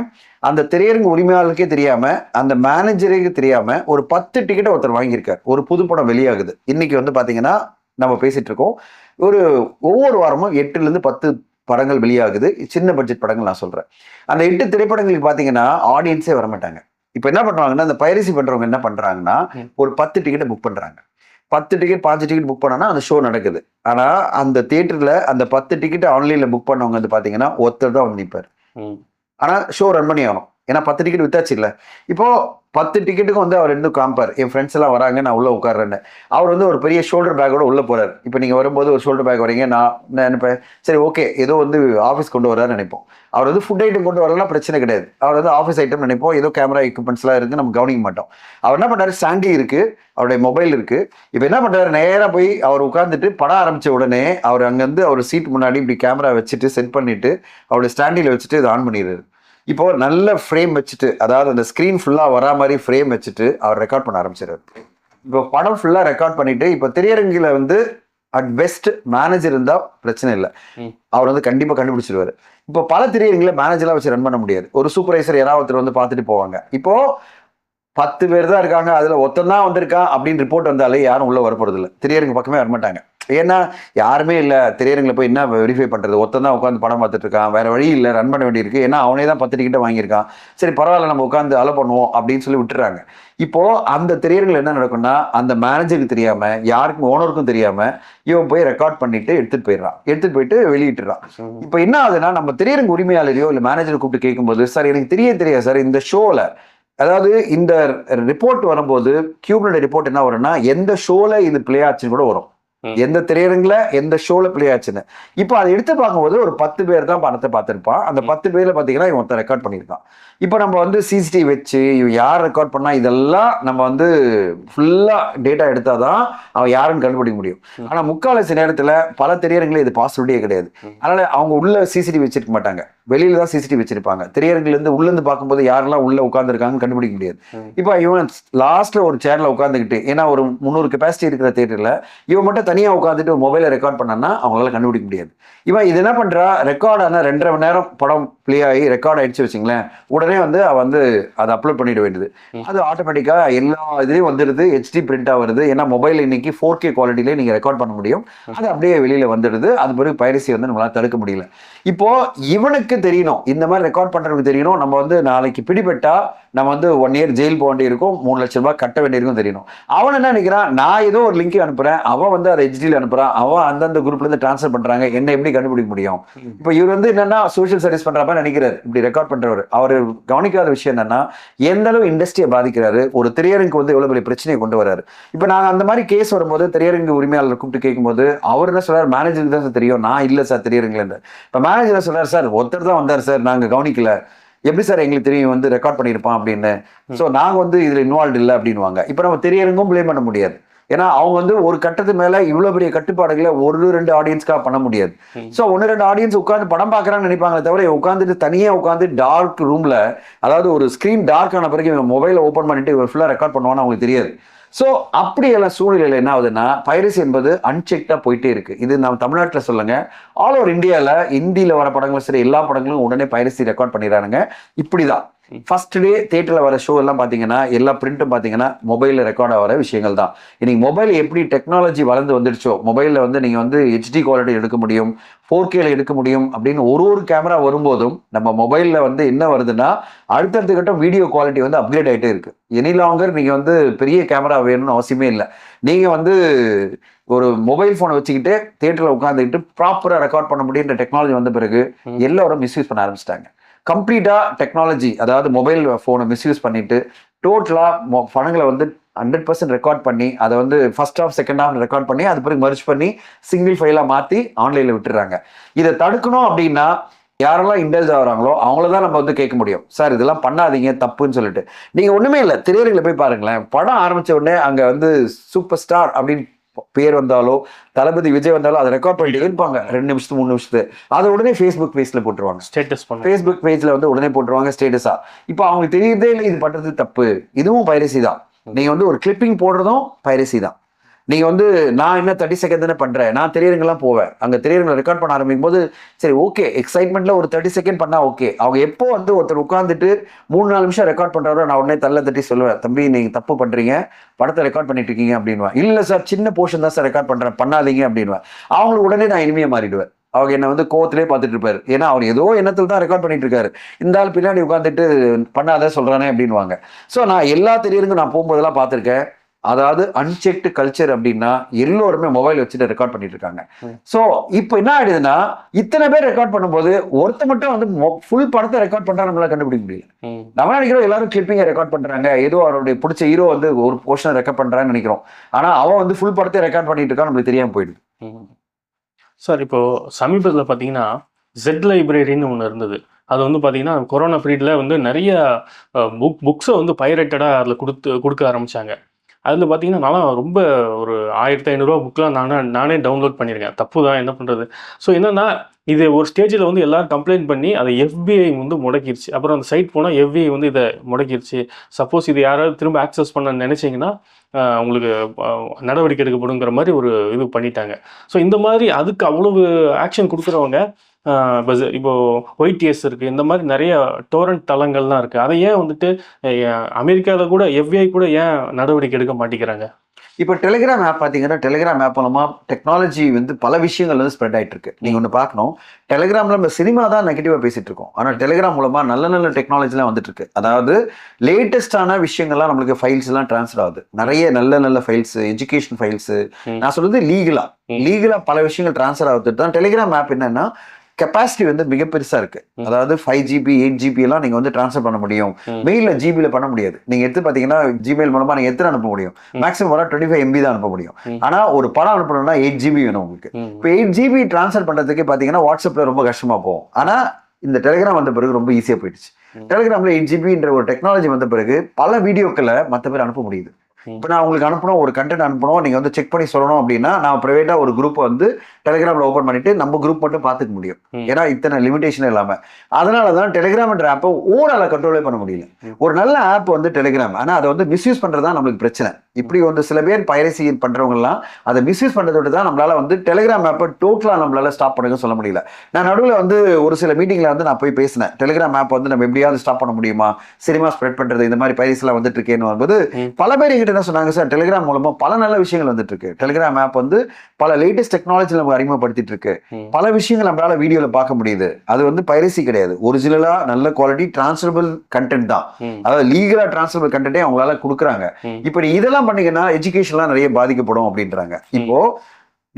அந்த திரையரங்கு உரிமையாளருக்கே தெரியாம அந்த மேனேஜருக்கு தெரியாம ஒரு பத்து டிக்கெட்டை ஒருத்தர் வாங்கியிருக்கார். ஒரு புது படம் வெளியாகுது. இன்னைக்கு வந்து பாத்தீங்கன்னா நம்ம பேசிட்டு இருக்கோம். ஒரு ஒவ்வொரு வாரமும் எட்டுல இருந்து பத்து படங்கள் வெளியாகுது. சின்ன பட்ஜெட் படங்கள் நான் சொல்றேன். அந்த எட்டு திரைப்படங்களுக்கு பாத்தீங்கன்னா ஆடியன்ஸே வரமாட்டாங்க. இப்போ என்ன பண்றாங்கன்னா அந்த பைரசி பண்றவங்க என்ன பண்றாங்கன்னா ம். ஒரு பத்து டிக்கெட்டை புக் பண்றாங்க. பத்து டிக்கெட் பாஞ்சு டிக்கெட் புக் பண்ணோன்னா அந்த ஷோ நடக்குது. ஆனா அந்த தியேட்டர்ல அந்த பத்து டிக்கெட் ஆன்லைன்ல புக் பண்ணவங்க வந்து பாத்தீங்கன்னா ஒருத்தர் தான் வந்து நிற்பார் ம். ஆனா ஷோ ரன் பண்ணி ஆகணும் ஏன்னா பத்து டிக்கெட் வித்தாச்சு இல்லை இப்போ பத்து டிக்கெட்டுக்கும் வந்து அவர் இருந்து காம்பார் என் ஃப்ரெண்ட்ஸ் எல்லாம் வராங்க நான் உள்ளே உட்காடுறேன்னு அவர் வந்து ஒரு பெரிய ஷோல்டர் பேக்கோட உள்ளே போகிறார் இப்போ நீங்கள் வரும்போது ஒரு ஷோல்டர் பேக் வரீங்க நான் நான் நினைப்பேன் சரி ஓகே ஏதோ வந்து ஆஃபீஸ் கொண்டு வரான்னு நினைப்போம். அவர் வந்து ஃபுட் ஐட்டம் கொண்டு வரலாம் பிரச்சனை கிடையாது. அவர் வந்து ஆஃபீஸ் ஐட்டம் நினைப்போம் ஏதோ கேமரா எக்யூப்மெண்ட்ஸ்லாம் இருந்து நம்ம கவனிக்க மாட்டோம். அவர் என்ன பண்ணாரு ஸ்டாண்டி இருக்குது அவருடைய மொபைல் இருக்குது இப்போ என்ன பண்ணுறாரு நேராக போய் அவர் உட்காந்துட்டு படம் ஆரம்பித்த உடனே அவர் அங்கேருந்து அவர் சீட் முன்னாடி இப்படி கேமரா வச்சுட்டு செட் பண்ணிவிட்டு அவருடைய ஸ்டாண்டில் வச்சுட்டு இதை ஆன் பண்ணிடுறாரு. இப்போ நல்ல ஃப்ரேம் வச்சுட்டு அதாவது அந்த ஸ்க்ரீன் ஃபுல்லாக வரா மாதிரி ஃப்ரேம் வச்சுட்டு அவர் ரெக்கார்ட் பண்ண ஆரம்பிச்சிடுறாரு. இப்போ படம் ஃபுல்லாக ரெக்கார்ட் பண்ணிட்டு இப்போ திரையரங்கில் வந்து அட் பெஸ்ட் மேனேஜர் இருந்தால் பிரச்சனை இல்லை. அவர் வந்து கண்டிப்பாக கண்டுபிடிச்சிருவாரு இப்போ பல திரையரங்கில் மேனேஜர்லாம் வச்சு ரன் பண்ண முடியாது. ஒரு சூப்பர்வைசர் யாராவது ஒருத்தர் வந்து பார்த்துட்டு போவாங்க. இப்போ பத்து பேர் தான் இருக்காங்க அதில் ஒருத்தன் தான் வந்திருக்கான் அப்படின்னு ரிப்போர்ட் வந்தாலே யாரும் உள்ள வரப்போறது இல்லை திரையரங்கு பக்கமே வரமாட்டாங்க. ஏன்னா யாருமே இல்லை திரையரங்கில் போய் என்ன வெரிஃபை பண்ணுறது ஒருத்தன் தான் உட்காந்து படம் பார்த்துட்டு இருக்கான். வேற வழி இல்லை ரன் பண்ண வேண்டியிருக்கு. ஏன்னா அவனே தான் பத்து டிக்கெட்டை வாங்கியிருக்கான். சரி பரவாயில்ல நம்ம உட்காந்து அலோ பண்ணுவோம் அப்படின்னு சொல்லி விட்டுறாங்க. இப்போ அந்த திரையரங்கில் என்ன நடக்கும்னா அந்த மேனேஜருக்கு தெரியாம யாருக்கும் ஓனருக்கும் தெரியாம இவன் போய் ரெக்கார்ட் பண்ணிட்டு எடுத்துட்டு போயிடுறான். எடுத்துட்டு போயிட்டு வெளியிட்டுறான். இப்போ என்ன ஆகுதுன்னா நம்ம திரையரங்கு உரிமையாளரையோ இல்லை மேனேஜரை கூப்பிட்டு கேட்கும்போது சார் எனக்கு தெரிய தெரியாது சார். இந்த ஷோவில் அதாவது இந்த ரிப்போர்ட் வரும்போது கியூபனுடைய ரிப்போர்ட் என்ன வரும்னா எந்த ஷோல இது பிளே ஆச்சுன்னு கூட வரும். எந்த திரையரங்குல எந்த ஷோல பிளே ஆச்சுன்னு. இப்போ அதை எடுத்து பார்க்கும்போது ஒரு பத்து பேர் தான் படத்தை பார்த்திருப்பான். அந்த பத்து பேர்ல பாத்தீங்கன்னா இவன் ஒருத்தன் ரெக்கார்ட் பண்ணியிருக்கான். இப்போ நம்ம வந்து சிசிடிவி வச்சு இவன் யார் ரெக்கார்ட் பண்ணா இதெல்லாம் நம்ம வந்து ஃபுல்லா டேட்டா எடுத்தாதான் அவன் யாருன்னு கண்டுபிடிக்க முடியும். ஆனா முக்கால்வாசி நேரத்துல பல திரையரங்குல இது பாசிபிலிட்டியே கிடையாது. அதனால அவங்க உள்ள சிசிடிவி வச்சிருக்க மாட்டாங்க. வெளியில தான் சிசிடிவி வச்சிருப்பாங்க திரையரங்குல இருந்து உள்ள இருந்து பார்க்கும்போது யாரெல்லாம் உள்ள உட்காந்துருக்காங்கன்னு கண்டுபிடிக்க முடியாது. இப்போ இவன் லாஸ்ட்ல ஒரு சேர்ல உட்காந்துக்கிட்டு ஏன்னா ஒரு முந்நூறு கெப்பாசிட்டி இருக்கிற தேட்டர்ல இவன் மட்டும் தனியா உட்காந்துட்டு ஒரு மொபைலை ரெக்கார்ட் பண்ணான்னா அவங்களால கண்டுபிடிக்க முடியாது. இவன் இது என்ன பண்றா? ரெக்கார்ட் ஆன ரெண்டரை மணி நேரம் படம் ப்ளே ஆகி ரெக்கார்ட் ஆயிடுச்சு வச்சுங்களேன். உடனே வந்து அவன் வந்து அதை அப்லோட் பண்ணிட வேண்டியது. அது ஆட்டோமேட்டிக்கா எல்லா இதுலயும் வந்துடுது ஹெச்டி பிரிண்டா வருது. ஏன்னா மொபைல் இன்னைக்கு ஃபோர் கே குவாலிட்டிலே நீங்க ரெக்கார்ட் பண்ண முடியும். அது அப்படியே வெளியில வந்துடுது. அது பிறகு பைரசி வந்து நம்மளால தடுக்க முடியல. இப்போ இவனுக்கு தெரியணும். இந்த மாதிரி ரெக்கார்ட் பண்ணுறவங்களுக்கு தெரியணும். நம்ம வந்து நாளைக்கு பிடிபட்டா நம்ம வந்து ஒன் இயர் ஜெயில் போக வேண்டியிருக்கும் மூணு லட்சம் ரூபாய் கட்ட வேண்டியிருக்கும் தெரியணும். அவன் என்ன நினைக்கிறான்? நான் ஏதோ ஒரு லிங்க் அனுப்புறேன். அவன் வந்து அதை ஹெச்டியில் அனுப்புறான். அவன் அந்தந்த குரூப்ல இருந்து ட்ரான்ஸ்ஃபர் பண்றாங்க. என்ன எப்படி கண்டுபிடிக்க முடியும். இப்போ இவர் வந்து என்னன்னா சோஷியல் சர்வீஸ் பண்ற மாதிரி நினைக்கிறாரு. இப்படி ரெக்கார்ட் பண்றவர். அவர் கவனிக்காத விஷயம் என்னன்னா எந்த அளவு இண்டஸ்ட்ரியை பாதிக்கிறாரு? ஒரு திரையரங்குக்கு வந்து எவ்வளவு பெரிய பிரச்சனையை கொண்டு வராரு? இப்போ நாங்க அந்த மாதிரி கேஸ் வரும்போது திரையரங்கு உரிமையாளர் கூப்பிட்டு கேட்கும்போது அவர் என்ன சொல்றாரு? மேனேஜருக்கு தான் சார் தெரியும். நான் இல்ல சார் திரையரங்குல இப்போ மேனேஜர் சொல்றாரு சார் ஒருத்தர் தான் வந்தார் சார் நாங்க கவனிக்கல. எப்படி சார் எங்களுக்கு தெரியும் வந்து ரெக்கார்ட் பண்ணியிருப்பான் அப்படின்னு? ஸோ நாங்க வந்து இதுல இன்வால்வ் இல்லை அப்படின்வாங்க இப்போ நம்ம திரையரங்கும் ப்ளேம் பண்ண முடியாது. ஏன்னா அவங்க வந்து ஒரு கட்டத்து மேல இவ்வளவு பெரிய கட்டுப்பாடுகளை ஒரு ரெண்டு ஆடியன்ஸ்க்காக பண்ண முடியாது. ஸோ ஒன்று ரெண்டு ஆடியன்ஸ் உட்காந்து படம் பார்க்குறாங்கன்னு நினைப்பாங்களே தவிர உட்காந்துட்டு தனியாக உட்காந்து டார்க் ரூம்ல அதாவது ஒரு ஸ்க்ரீன் டார்க் ஆன பிறகு இவன் மொபைலை ஓப்பன் பண்ணிட்டு இவர் ஃபுல்லாக ரெக்கார்ட் பண்ணுவான்னு அவங்களுக்கு தெரியாது. ஸோ அப்படியெல்லாம் சூழ்நிலையில் என்ன ஆகுதுன்னா பைரசி என்பது அன்செக்டாக போயிட்டே இருக்கு. இது நம்ம தமிழ்நாட்டில் சொல்லுங்க. ஆல் ஓவர் இந்தியாவில் ஹிந்தியில் வர படங்களும் சரி எல்லா படங்களும் உடனே பைரசி ரெக்கார்ட் பண்ணிடுறானுங்க. இப்படிதான். ஃபர்ஸ்ட் டே தேட்டரில் வர ஷோ எல்லாம் பார்த்தீங்கன்னா எல்லா பிரிண்ட்டும் பார்த்தீங்கன்னா மொபைலில் ரெக்கார்ட் ஆகிற விஷயங்கள் தான். இன்னைக்கு மொபைல் எப்படி டெக்னாலஜி வளர்ந்து வந்துடுச்சோ மொபைலில் வந்து நீங்கள் வந்து ஹெச்டி குவாலிட்டி எடுக்க முடியும் ஃபோர் கேல எடுக்க முடியும் அப்படின்னு ஒரு ஒரு கேமரா வரும்போதும் நம்ம மொபைலில் வந்து என்ன வருதுன்னா அடுத்தடுத்த கட்டம் வீடியோ குவாலிட்டி வந்து அப்கிரேட் ஆகிட்டே இருக்கு. எனி லாங்கர் நீங்கள் வந்து பெரிய கேமரா வேணும்னு அவசியமே இல்லை. நீங்கள் வந்து ஒரு மொபைல் ஃபோனை வச்சுக்கிட்டு தேட்டரில் உட்காந்துக்கிட்டு ப்ராப்பராக ரெக்கார்ட் பண்ண முடியுன்ற டெக்னாலஜி வந்த பிறகு. எல்லாரும் மிஸ்யூஸ் பண்ண ஆரம்பிச்சிட்டாங்க. கம்ப்ளீட்டாக டெக்னாலஜி அதாவது மொபைல் ஃபோனை மிஸ்யூஸ் பண்ணிட்டு டோட்டலாக படங்களை வந்து ஹண்ட்ரட் பர்சன்ட் ரெக்கார்ட் பண்ணி அதை வந்து first half second half record பண்ணி அது பிறகு மர்ச் பண்ணி சிங்கிள் ஃபைலாக மாற்றி ஆன்லைனில் விட்டுறாங்க. இதை தடுக்கணும் அப்படின்னா யாரெல்லாம் இன்டெல்ஜ் ஆகிறாங்களோ அவங்கள தான் நம்ம வந்து கேட்க முடியும். சார் இதெல்லாம் பண்ணாதீங்க தப்புன்னு சொல்லிட்டு. நீங்கள் ஒன்றுமே இல்லை திரையரங்கில் போய் பாருங்களேன் படம் ஆரம்பிச்ச உடனே அங்கே வந்து சூப்பர் ஸ்டார் அப்படின்னு பேர் வந்தாலோ தளபதி விஜய் வந்தாலும் அதை ரெக்கார்ட் பண்ணிட்டு இருப்பாங்க. ரெண்டு நிமிஷத்து மூணு நிமிஷத்து. அதை உடனே ஃபேஸ்புக் பேஜ்ல போட்டுருவாங்க. ஸ்டேட்டஸ் ஃபேஸ்புக் பேஜ்ல வந்து உடனே போட்டுருவாங்க ஸ்டேட்டஸா இப்போ அவங்களுக்கு தெரியுதே இல்லை இது பண்றது தப்பு. இதுவும் பைரசி தான். நீங்க வந்து ஒரு கிளிப்பிங் போடுறதும் பைரசி தான். நீங்க வந்து நான் என்ன தேர்ட்டி செகண்ட் தானே பண்றேன். நான் திரையரங்கெல்லாம் போவேன். அங்க திரையரங்களை ரெக்கார்ட் பண்ண ஆரம்பிக்கும் போது சரி ஓகே எக்ஸைட்மெண்ட்ல ஒரு தேர்ட்டி செகண்ட் பண்ணா ஓகே அவங்க எப்போ வந்து ஒருத்தர் உட்காந்துட்டு மூணு நாலு நிமிஷம் ரெக்கார்ட் பண்றாரோ நான் உடனே தள்ள தட்டி சொல்லுவேன் தம்பி நீங்க தப்பு பண்றீங்க. படத்தை ரெக்கார்ட் பண்ணிட்டு இருக்கீங்க அப்படின்வேன் இல்ல சார் சின்ன போர்ஷன் தான் சார் ரெக்கார்ட் பண்றேன். பண்ணாதீங்க அப்படின்வேன் அவங்களுக்கு உடனே நான் இனிமையா மாறிடுவேன். அவங்க என்னை வந்து கோவத்திலே பார்த்துட்டு இருப்பாரு. ஏன்னா அவர் ஏதோ எண்ணத்தில் தான் ரெக்கார்ட் பண்ணிட்டு இருக்காரு. இந்த ஆள் பின்னாடி உட்காந்துட்டு பண்ணாத சொல்றானே அப்படின்வாங்க ஸோ நான் எல்லா திரையரங்கும் நான் போகும்போதெல்லாம் பார்த்துருக்கேன். அதாவது அன்செக்டு கல்ச்சர் அப்படின்னா எல்லோருமே மொபைல் வச்சுட்டு ரெக்கார்ட் பண்ணிட்டு இருக்காங்க. ஸோ இப்போ என்ன ஆயிடுதுன்னா இத்தனை பேர் ரெக்கார்ட் பண்ணும்போது ஒருத்த மட்டும் வந்து ஃபுல் படத்தை ரெக்கார்ட் பண்றா நம்மளால கண்டுபிடிக்க முடியல. நம்ம நினைக்கிறோம்? எல்லாரும் கிளிப்பிங்கை ரெக்கார்ட் பண்றாங்க. ஏதோ அவருடைய பிடிச்ச ஹீரோ வந்து ஒரு போர்ஷன் ரெக்கார்ட் பண்றான்னு நினைக்கிறோம். ஆனா அவன் வந்து ஃபுல் படத்தை ரெக்கார்ட் பண்ணிட்டு இருக்கான் நம்மளுக்கு தெரியாம போயிடுது. சார் இப்போ சமீபத்தில் பார்த்தீங்கன்னா ஜெட் லைப்ரரின்னு ஒன்று இருந்தது. அது வந்து பார்த்தீங்கன்னா கொரோனா பீரியடில் வந்து நிறைய புக் புக்ஸை வந்து பைரேட்டடாக அதில் கொடுத்து கொடுக்க ஆரம்பிச்சாங்க. அதில் பார்த்தீங்கன்னா நான்லாம் ரொம்ப ஒரு ஆயிரத்தி ஐநூறுரூவா புக்கெலாம் நானே நானே டவுன்லோட் பண்ணியிருக்கேன் தப்பு தான் என்ன பண்ணுறது ஸோ என்னென்னா இது ஒரு ஸ்டேஜில் வந்து எல்லாரும் கம்ப்ளைண்ட் பண்ணி அதை எஃபிஐ வந்து முடக்கிருச்சு. அப்புறம் அந்த சைட் போனால் எஃபிஐ வந்து இதை முடக்கிருச்சு. சப்போஸ் இது யாராவது திரும்ப ஆக்சஸ் பண்ண நினச்சிங்கன்னா உங்களுக்கு நடவடிக்கை எடுக்கப்படுங்கிற மாதிரி ஒரு இது பண்ணிட்டாங்க. ஸோ இந்த மாதிரி அதுக்கு அவ்வளவு ஆக்ஷன் கொடுக்குறவங்க ஆஹ், இப்போ Z- இப்போ ஒய்டிஎஸ் இருக்குது இந்த மாதிரி நிறைய டோரண்ட் தளங்கள்லாம் இருக்குது அதை ஏன் வந்துட்டு அமெரிக்காவில் கூட எஃபிஐ கூட ஏன் நடவடிக்கை எடுக்க மாட்டேங்கிறாங்க? இப்போ டெலிகிராம் ஆப் பார்த்தீங்கன்னா டெலிகிராம் ஆப் மூலமா டெக்னாலஜி வந்து பல விஷயங்கள் வந்து ஸ்ப்ரெட் ஆயிட்டு இருக்கு நீங்க ஒன்று பார்க்கணும். டெலிகிராம்ல நம்ம சினிமா தான் நெகட்டிவா பேசிட்டு இருக்கோம். ஆனா டெலிகிராம் மூலமா நல்ல நல்ல டெக்னாலஜிலாம் வந்துட்டு இருக்கு அதாவது லேட்டஸ்டான விஷயங்கள்லாம் நம்மளுக்கு ஃபைல்ஸ் எல்லாம் ட்ரான்ஸ்ஃபர் ஆகுது. நிறைய நல்ல நல்ல ஃபைல்ஸ் எஜுகேஷன் ஃபைல்ஸ். நான் சொல்றது லீகலா ம். லீகலா பல விஷயங்கள் ட்ரான்ஸ்ஃபர் ஆகுது தான் டெலிகிராம் ஆப் என்னன்னா கெப்பாசிட்டி வந்து மிக பெருசா இருக்கு. அதாவது ஃபைவ் ஜிபி எயிட் ஜிபி எல்லாம் நீங்க வந்து ட்ரான்ஸ்ஃபர் பண்ண முடியும். மெயில ஜிபில பண்ண முடியாது நீங்க எடுத்து பாத்தீங்கன்னா ஜிமெயில் மூலமா நீங்க எத்தனை அனுப்ப முடியும். மேக்ஸிமம் வர டுவெண்ட்டி ஃபைவ் எம்பி தான் அனுப்ப முடியும். ஆனா ஒரு படம் அனுப்பணும்னா எயிட் ஜிபி வேணும் உங்களுக்கு. இப்போ எயிட் ஜிபி ட்ரான்ஸ்ஃபர் பண்றதுக்கு பாத்தீங்கன்னா வாட்ஸ்அப்ல ரொம்ப கஷ்டமா போகும் ஆனா இந்த டெலிகிராம் வந்த பிறகு ரொம்ப ஈஸியா போயிடுச்சு. டெலிகிராம்ல எயிட் ஜிபின்ற ஒரு டெக்னாலஜி வந்த பிறகு பல வீடியோக்களை மற்ற பேர் அனுப்ப முடியுது. இப்போ நான் உங்களுக்கு அனுப்பணும் ஒரு கண்டென்ட் அனுப்பணும் நீங்க வந்து செக் பண்ணி சொல்லணும் அப்படின்னா நான் பிரைவேட்டா ஒரு குரூப் வந்து டெலிகிராம்ல ஓபன் பண்ணிட்டு நம்ம குரூப் மட்டும் பார்த்துக்க முடியும். ஏன்னா இத்தனை லிமிடேஷன் இல்லாம. அதனால தான் டெலிகிராம்ன்ற ஆப்பை ஓனால கண்ட்ரோலே பண்ண முடியல. ஒரு நல்ல ஆப் வந்து டெலிகிராம் ஆனா அதை வந்து மிஸ்யூஸ் பண்றதா நம்மளுக்கு பிரச்சனை. இப்படி வந்து சில பேர் பைரசி பண்றவங்க எல்லாம் அதை மிஸ்யூஸ் பண்றதோட தான் நம்மளால வந்து டெலிகிராம் ஆப்பை டோட்டலா நம்மளால ஸ்டாப் பண்ணுங்க சொல்ல முடியல. நான் நடுவில் வந்து ஒரு சில மீட்டிங்ல வந்து நான் போய் பேசினேன். டெலிகிராம் ஆப் வந்து நம்ம எப்படியாவது ஸ்டாப் பண்ண முடியுமா? சினிமா ஸ்ப்ரெட் பண்றது இந்த மாதிரி பைரசி எல்லாம் வந்துட்டு இருக்கேன்னு வரும்போது. பல பேர் என்ன சொன்னாங்க சார்? டெலிகிராம் மூலமா பல நல்ல விஷயங்கள் வந்துட்டு இருக்கு டெலிகிராம் ஆப் வந்து பல லேட்டஸ்ட் டெக்னாலஜி நம்ம அறிமுகப்படுத்திட்டு இருக்கு. பல விஷயங்கள் நம்மளால வீடியோல பார்க்க முடியுது. அது வந்து பைரசி கிடையாது. ஒரிஜினலா நல்ல குவாலிட்டி டிரான்ஸ்ஃபரபிள் கண்டென்ட் தான். அதாவது லீகலா டிரான்ஸ்ஃபரபிள் கண்டென்ட்டே அவங்களால கொடுக்குறாங்க. இப்போ இதெல்லாம் பண்ணீங்கன்னா எஜுகேஷன்லாம் நிறைய பாதிக்கப்படும் அப்படின்றாங்க. இப்போ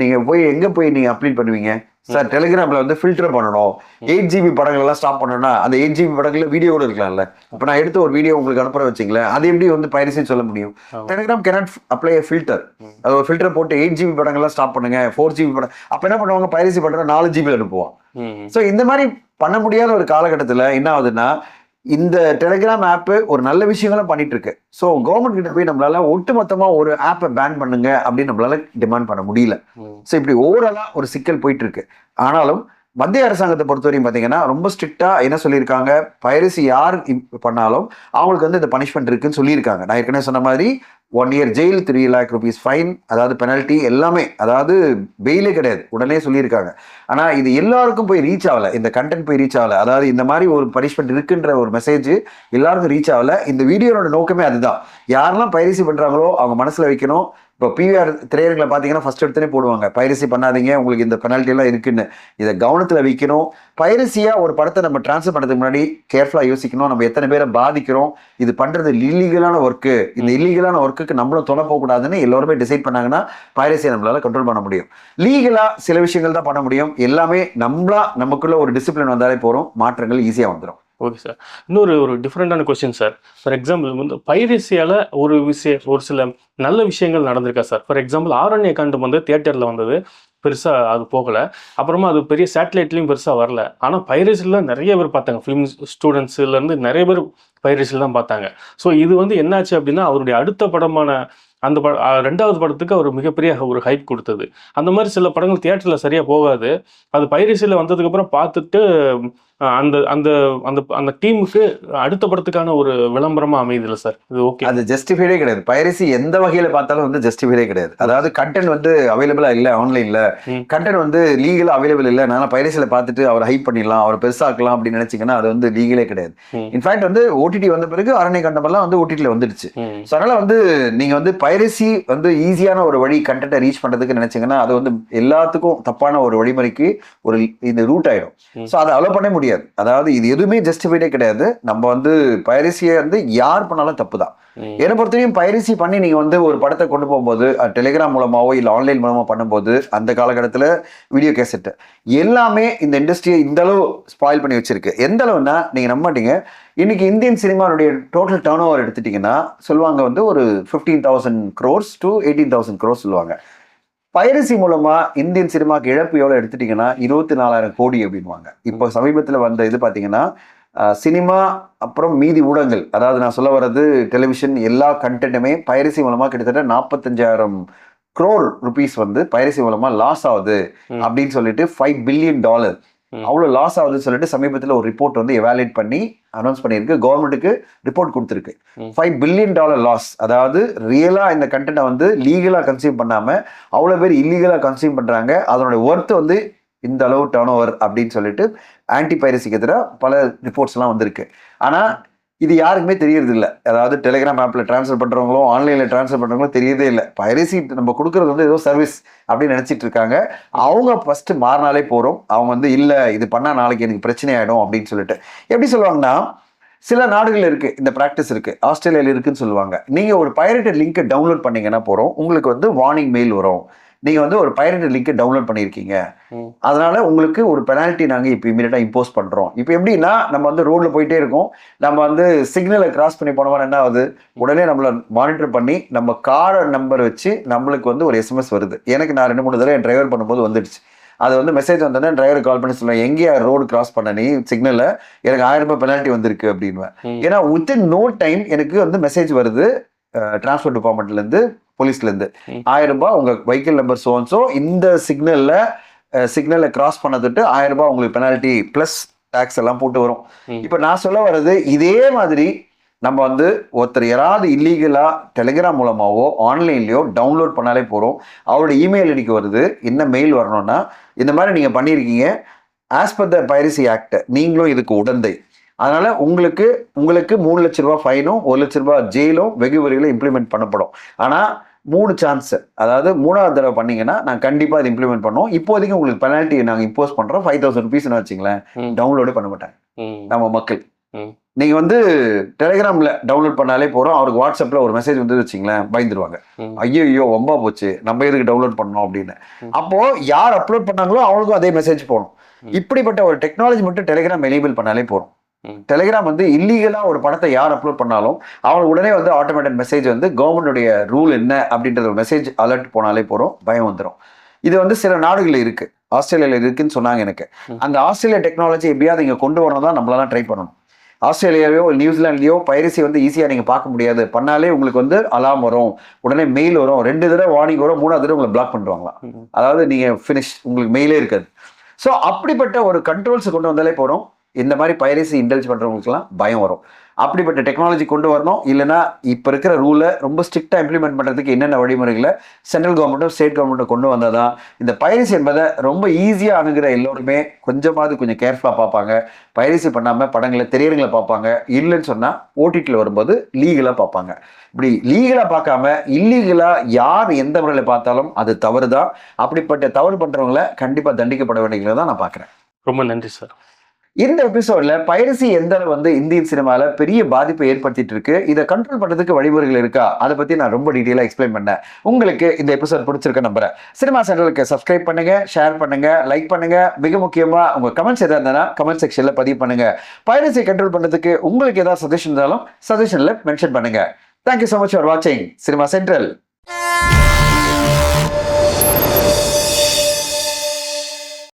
நீங்க போய் எங்க போய் நீங்க அப்ளை பண்ணுவீங்க? சார் டெலிகிராம்ல வந்து ஃபில்டர் பண்ணணும் எயிட் ஜிபி படங்கள் எல்லாம் ஸ்டாப் பண்ணணும்னா அந்த எயிட் ஜிபி படங்கள்ல வீடியோ கூட இருக்கலாம்ல இப்போ நான் எடுத்த ஒரு வீடியோ உங்களுக்கு அனுப்புற வச்சிங்களேன் அது எப்படி வந்து பைரசின்னு சொல்ல முடியும். Telegram cannot apply filter. அது ஒரு ஃபில்டர் போட்டு எயிட் ஜிபி படங்கள்லாம் ஸ்டாப் பண்ணுங்க ஃபோர் ஜிபி படம் அப்போ என்ன பண்ணுவாங்க பைரசி பண்ற நாலு ஜிபி அனுப்புவான் ம். ஸோ இந்த மாதிரி பண்ண முடியாத ஒரு காலகட்டத்தில் என்ன ஆகுதுன்னா இந்த டெலிகிராம் ஆப்பு ஒரு நல்ல விஷயங்களும் பண்ணிட்டு இருக்கு ஸோ கவர்மெண்ட் கிட்ட போய் நம்மளால ஒட்டுமொத்தமா ஒரு ஆப்பை பேன் பண்ணுங்க அப்படின்னு நம்மளால டிமாண்ட் பண்ண முடியல. ஸோ இப்படி ஓவராலா ஒரு சிக்கல் போயிட்டு இருக்கு ஆனாலும் மத்திய அரசாங்கத்தை பொறுத்தவரையும் பார்த்தீங்கன்னா ரொம்ப ஸ்ட்ரிக்டாக என்ன சொல்லியிருக்காங்க? பைரசி யார் பண்ணாலும் அவங்களுக்கு வந்து இந்த பனிஷ்மெண்ட் இருக்குன்னு சொல்லியிருக்காங்க. நான் ஏற்கனவே சொன்ன மாதிரி one year jail three lakh rupees fine அதாவது பெனல்ட்டி எல்லாமே அதாவது பெயிலே கிடையாது. உடனே சொல்லியிருக்காங்க. ஆனால் இது எல்லாருக்கும் போய் ரீச் ஆகலை. இந்த கண்டென்ட் போய் ரீச் ஆகலை. அதாவது இந்த மாதிரி ஒரு பனிஷ்மெண்ட் இருக்குன்ற ஒரு மெசேஜ் எல்லாருக்கும் ரீச் ஆகலை. இந்த வீடியோட நோக்கமே அதுதான். யாரெல்லாம் பயிற்சி பண்ணுறாங்களோ அவங்க மனசில் வைக்கணும். இப்போ பிவிஆர் திரையரங்களை பார்த்தீங்கன்னா ஃபர்ஸ்ட் எடுத்துனே போடுவாங்க. பைரசி பண்ணாதீங்க உங்களுக்கு இந்த பெனால்ட்டி எல்லாம் இருக்குன்னு. இதை கவனத்தில் வைக்கணும். பைரசியா ஒரு படத்தை நம்ம ட்ரான்ஸ்ஃபர் பண்ணுறதுக்கு முன்னாடி கேர்ஃபுல்லாக யோசிக்கணும். நம்ம எத்தனை பேரை பாதிக்கிறோம்? இது பண்றது இல்லீகலான ஒர்க்கு இந்த இல்லீகலான ஒர்க்குக்கு நம்மளும் தொலை போகக்கூடாதுன்னு எல்லாருமே டிசைட் பண்ணாங்கன்னா பைரசியை நம்மளால கண்ட்ரோல் பண்ண முடியும். லீகலா சில விஷயங்கள் தான் பண்ண முடியும். எல்லாமே நம்மளா நமக்குள்ள ஒரு டிசிப்ளின் வந்தாலே போறோம் மாற்றங்கள் ஈஸியா வந்துடும் ஓகே சார் இன்னொரு ஒரு டிஃப்ரெண்டான கொஸ்டின் சார் ஃபார் எக்ஸாம்பிள் வந்து பைரசியால் ஒரு விஷயம் ஒரு சில நல்ல விஷயங்கள் நடந்திருக்கா sir for example Aaranya Kaandam வந்து தியேட்டரில் வந்தது. பெருசாக அது போகலை. அப்புறமா அது பெரிய சேட்டலைட்லேயும் பெருசாக வரல. ஆனால் பைரசில நிறைய பேர் பார்த்தாங்க. ஃபிலிம் ஸ்டூடெண்ட்ஸ்லேருந்து நிறைய பேர் பைரசில தான் பார்த்தாங்க. ஸோ இது வந்து என்னாச்சு அப்படின்னா அவருடைய அடுத்த படமான அந்த பட ரெண்டாவது படத்துக்கு அவர் மிகப்பெரிய ஒரு ஹைப் கொடுத்தது. அந்த மாதிரி சில படங்கள் தியேட்டரில் சரியாக போகாது. அது பைரசில வந்ததுக்கப்புறம் பார்த்துட்டு அந்த அந்த அந்த அந்த டீமுக்கு அடுத்த படத்துக்கான ஒரு விளம்பரமா அமையுதுல்ல சார். இது ஓகே. அது ஜஸ்டிஃபைடே கிடையாது. பைரசி எந்த வகையில பார்த்தாலும் வந்து ஜஸ்டிஃபைடே கிடையாது. அதாவது கண்டென்ட் வந்து அவைலபிளா இல்ல ஆன்லைன்ல. கண்டென்ட் வந்து லீகலா அவைலபிள் இல்ல. நான் பைரசில பார்த்துட்டு அவர் ஹைப் பண்ணிடலாம் அவர் பெருசாக்கலாம் அப்படின்னு நினைச்சீங்கன்னா அது வந்து லீகலே கிடையாது. இன்ஃபேக்ட் வந்து ஓடிடி வந்த பிறகு அரண்ய கண்டமெல்லாம் வந்து ஓடிடில வந்துடுச்சு. ஸோ அதனால வந்து நீங்க வந்து பைரசி வந்து ஈஸியான ஒரு வழி கண்டென்ட்டை ரீச் பண்றதுக்கு நினைச்சீங்கன்னா அது வந்து எல்லாத்துக்கும் தப்பான ஒரு வழிமுறைக்கு ஒரு இந்த ரூட் ஆயிடும். ஸோ அதை அலோ பண்ண முடியாது. அதாவது இது எதுவுமே ஜஸ்டிஃபைடே கிடையாது. நம்ம வந்து பைரசியை வந்து யார் பண்ணாலும் தப்பு தான் என்னை பொறுத்தவரையும் பைரசி பண்ணி நீங்க வந்து ஒரு படத்தை கொண்டு போகும்போது டெலிகிராம் மூலமாவோ இல்லை ஆன்லைன் மூலமா பண்ணும்போது அந்த காலகட்டத்தில் வீடியோ கேசட் எல்லாமே இந்த இண்டஸ்ட்ரியை இந்த அளவு ஸ்பாயில் பண்ணி வச்சிருக்கு. எந்த அளவுனா நீங்க நம்ப மாட்டீங்க. இன்னைக்கு இந்தியன் சினிமாவுடைய டோட்டல் டர்ன் ஓவர் எடுத்துட்டீங்கன்னா சொல்லுவாங்க வந்து ஒரு fifteen thousand crores to eighteen thousand crores சொல்லுவாங்க. பைரசி மூலமா இந்தியன் சினிமாக்கு இழப்பு எவ்வளோ எடுத்துட்டீங்கன்னா இருபத்தி நாலாயிரம் கோடி அப்படின்வாங்க இப்போ சமீபத்தில் வந்த இது பார்த்தீங்கன்னா சினிமா அப்புறம் மீதி ஊடகங்கள் அதாவது நான் சொல்ல வர்றது டெலிவிஷன் எல்லா கண்டென்ட்டுமே பைரசி மூலமா கிட்டத்தட்ட நாற்பத்தஞ்சாயிரம் க்ரோர் ருபீஸ் வந்து பைரசி மூலமா லாஸ் ஆகுது. அப்படின்னு சொல்லிட்டு ஃபைவ் பில்லியன் டாலர். அவ்வளோ லாஸ் ஆகுதுன்னு சொல்லிட்டு சமீபத்தில் ஒரு ரிப்போர்ட் வந்து எவாலுவேட் பண்ணி அனௌன்ஸ் பண்ணியிருக்கு. கவர்மெண்ட்டுக்கு ரிப்போர்ட் கொடுத்துருக்கு. ஃபைவ் பில்லியன் டாலர் லாஸ் அதாவது ரியலா இந்த கண்டென்ட்டை வந்து லீகலா கன்சியூம் பண்ணாம அவ்வளோ பேர் இல்லீகலா கன்சியூம் பண்றாங்க. அதனுடைய ஒர்த் வந்து இந்த அளவு டர்ன் ஓவர் அப்படின்னு சொல்லிட்டு ஆன்டி பைரசிக்கு எதிராக பல ரிப்போர்ட்ஸ் எல்லாம் வந்திருக்கு. ஆனா இது யாருக்குமே தெரியறது இல்லை அதாவது டெலிகிராம் ஆப்பில் ட்ரான்ஸ்ஃபர் பண்ணுறவங்களும் ஆன்லைனில் ட்ரான்ஸ்ஃபர் பண்ணுறவங்களும் தெரியதே இல்லை. பைரசி நம்ம கொடுக்கறது வந்து ஏதோ சர்வீஸ் அப்படின்னு நினச்சிட்டு இருக்காங்க. அவங்க ஃபஸ்ட்டு மாறினாலே போகிறோம் அவங்க வந்து இல்லை இது பண்ணால் நாளைக்கு எனக்கு பிரச்சனை ஆகிடும் அப்படின்னு சொல்லிட்டு. எப்படி சொல்லுவாங்கன்னா சில நாடுகள் இருக்குது இந்த ப்ராக்டிஸ் இருக்குது ஆஸ்திரேலியாவில் இருக்குதுன்னு சொல்லுவாங்க. நீங்கள் ஒரு பைரேட்டட் லிங்க்கை டவுன்லோட் பண்ணிங்கன்னா போகிறோம் உங்களுக்கு வந்து வார்னிங் மெயில் வரும். நீங்க வந்து ஒரு பைரட்டட் லிங்க் டவுன்லோட் பண்ணியிருக்கீங்க. அதனால உங்களுக்கு ஒரு பெனால்ட்டி நாங்க இப்போ இமீடியட்டா இம்போஸ் பண்றோம். இப்போ எப்படின்னா நம்ம வந்து ரோட்ல போயிட்டே இருக்கோம். நம்ம வந்து சிக்னலை கிராஸ் பண்ணி போனோம்னா என்ன ஆகுது? உடனே நம்மள மானிட்டர் பண்ணி நம்ம கார் நம்பர் வச்சு நம்மளுக்கு வந்து ஒரு எஸ்எம்எஸ் வருது. எனக்கு நான் ரெண்டு மூணு தடவை என் டிரைவர் பண்ணும்போது வந்துடுச்சு. அது வந்து மெசேஜ் வந்தோடனே டிரைவர் கால் பண்ணி சொல்லுவேன் எங்கேயா ரோடு கிராஸ் பண்ண நீ சிக்னல்ல எனக்கு ஆயிரம் ரூபாய் பெனால்ட்டி வந்திருக்கு அப்படின்னுவேன். ம். ஏன்னா வித்தின் நோ டைம் எனக்கு வந்து மெசேஜ் வருது டிரான்ஸ்போர்ட் டிபார்ட்மெண்ட்ல இருந்து போலீஸ்ல இருந்து ம். ஆயிரம் ரூபாய் உங்க வெஹிக்கிள் நம்பர் சோன்ஸோ இந்த சிக்னல்ல சிக்னலை கிராஸ் பண்ணதுட்டு ஆயிரம் ரூபாய் உங்களுக்கு பெனால்ட்டி பிளஸ் டாக்ஸ் எல்லாம் போட்டு வரும். இப்போ நான் சொல்ல வர்றது இதே மாதிரி நம்ம வந்து ஒருத்தர் யாராவது இல்லீகலா டெலிகிராம் மூலமாவோ ஆன்லைன்லயோ டவுன்லோட் பண்ணாலே போறோம். அவரோட இமெயில் ஐடிக்கு வருது. என்ன மெயில் வரணும்னா இந்த மாதிரி நீங்க பண்ணியிருக்கீங்க as per the piracy act நீங்களும் இதுக்கு உடந்தை. அதனால உங்களுக்கு உங்களுக்கு மூணு லட்ச ரூபாய் ஃபைனும் ஒரு லட்ச ரூபாய் ஜெயிலும் வெகு விரைவில் இம்ப்ளிமெண்ட் பண்ணப்படும் ஆனா மூணு சான்ஸ் அதாவது மூணாவது தடவை பண்ணீங்கன்னா நான் கண்டிப்பா இது இம்ப்ளிமெண்ட் பண்ணோம் இப்போதைக்கு உங்களுக்கு பெனால்ட்டி நாங்கள் இம்போஸ் பண்றோம் ஃபைவ் தௌசண்ட் ருபீஸ்னு வச்சுங்களேன். டவுன்லோடே பண்ண மாட்டாங்க. நம்ம மக்கள் ம். நீங்க வந்து டெலிகிராம்ல டவுன்லோட் பண்ணாலே போறோம் அவருக்கு வாட்ஸ்அப்ல ஒரு மெசேஜ் வந்து வச்சுங்களேன் பயந்துருவாங்க. ஐயோ ஐயோ வம்பா போச்சு நம்ம எதுக்கு டவுன்லோட் பண்ணோம் அப்படின்னு ம். அப்போ யார் அப்லோட் பண்ணாங்களோ அவங்களுக்கும் அதே மெசேஜ் போகணும். இப்படிப்பட்ட ஒரு டெக்னாலஜி மட்டும் டெலிகிராம் எனேபிள் பண்ணாலே போறோம் ம். டெலிகிராம் வந்து இல்லீகலா ஒரு படத்தை யார் அப்லோட் பண்ணாலும் அவங்களுக்கு உடனே வந்து ஆட்டோமேட்டிக் மெசேஜ் வந்து கவர்மெண்டுடைய ரூல் என்ன அப்படின்றது ஒரு மெசேஜ் அலர்ட் போனாலே போறோம் பயம் வந்துடும் இது வந்து சில நாடுகள்ல இருக்கு. ஆஸ்திரேலியால இருக்குன்னு சொன்னாங்க எனக்கு. அந்த ஆஸ்திரேலியா டெக்னாலஜி எப்படியாவது இங்க கொண்டு வரணும் தான் நம்மளால ட்ரை பண்ணணும். ஆஸ்திரேலியாவையோ நியூசிலாண்ட்லயோ பைரசி வந்து ஈஸியாக நீங்கள் பார்க்க முடியாது. பண்ணாலே உங்களுக்கு வந்து அலாம் வரும். உடனே மெயில் வரும். ரெண்டு தடவை வார்னிங் வரும். மூணாவது தடவை உங்களை பிளாக் பண்ணுவாங்களாம். அதாவது நீங்கள் ஃபினிஷ் உங்களுக்கு மெயிலே இருக்காது. ஸோ அப்படிப்பட்ட ஒரு கண்ட்ரோல்ஸ் கொண்டு வந்தாலே போகிறோம் இந்த மாதிரி பைரசி இன்டெல்ஜ் பண்ணுறவங்களுக்குலாம் பயம் வரும். அப்படிப்பட்ட டெக்னாலஜி கொண்டு வரணும். இல்லைன்னா இப்போ இருக்கிற ரூலை ரொம்ப ஸ்ட்ரிக்டாக இம்ப்ளிமெண்ட் பண்ணுறதுக்கு என்னென்ன வழிமுறைகளை சென்ட்ரல் கவர்மெண்ட்டும் ஸ்டேட் கவர்மெண்ட்டும் கொண்டு வந்தால் தான் இந்த பைரசி என்பதை ரொம்ப ஈஸியாக அணுகிற எல்லோருமே கொஞ்சமாவது கொஞ்சம் கேர்ஃபுல்லாக பார்ப்பாங்க. பைரசி பண்ணாமல் படங்களை திரையரங்களை பார்ப்பாங்க. இல்லைன்னு சொன்னால் ஓடிடியில் வரும்போது லீகலாக பார்ப்பாங்க. இப்படி லீகலாக பார்க்காம இல்லீகலாக யார் எந்த முறையில் பார்த்தாலும் அது தவறு தான் அப்படிப்பட்ட தவறு பண்ணுறவங்கள கண்டிப்பாக தண்டிக்கப்பட வேண்டியதை தான் நான் பார்க்குறேன். ரொம்ப நன்றி சார். இந்த எபிசோட்ல பைரசி எந்த அளவு வந்து இந்தியன் சினிமால பெரிய பாதிப்பை ஏற்படுத்திட்டு இருக்கு இதை கண்ட்ரோல் பண்றதுக்கு வழிமுறைகள் இருக்கா? அதை பத்தி நான் ரொம்ப டீட்டெயிலாக எக்ஸ்பிளைன் பண்ணேன். உங்களுக்கு இந்த எபிசோட் பிடிச்சிருக்க நம்புறேன். சினிமா சென்டருக்கு சப்ஸ்கிரைப் பண்ணுங்க ஷேர் பண்ணுங்க லைக் பண்ணுங்க. மிக முக்கியமா உங்க கமெண்ட்ஸ் எதாக இருந்தாலும் கமெண்ட் செக்ஷன்ல பதிவு பண்ணுங்க. பைரசி கண்ட்ரோல் பண்ணுறதுக்கு உங்களுக்கு ஏதாவது சஜஷன் இருந்தாலும் சஜஷன்ல மென்ஷன் பண்ணுங்க. Thank you so much for வாட்சிங் சினிமா சென்ட்ரல்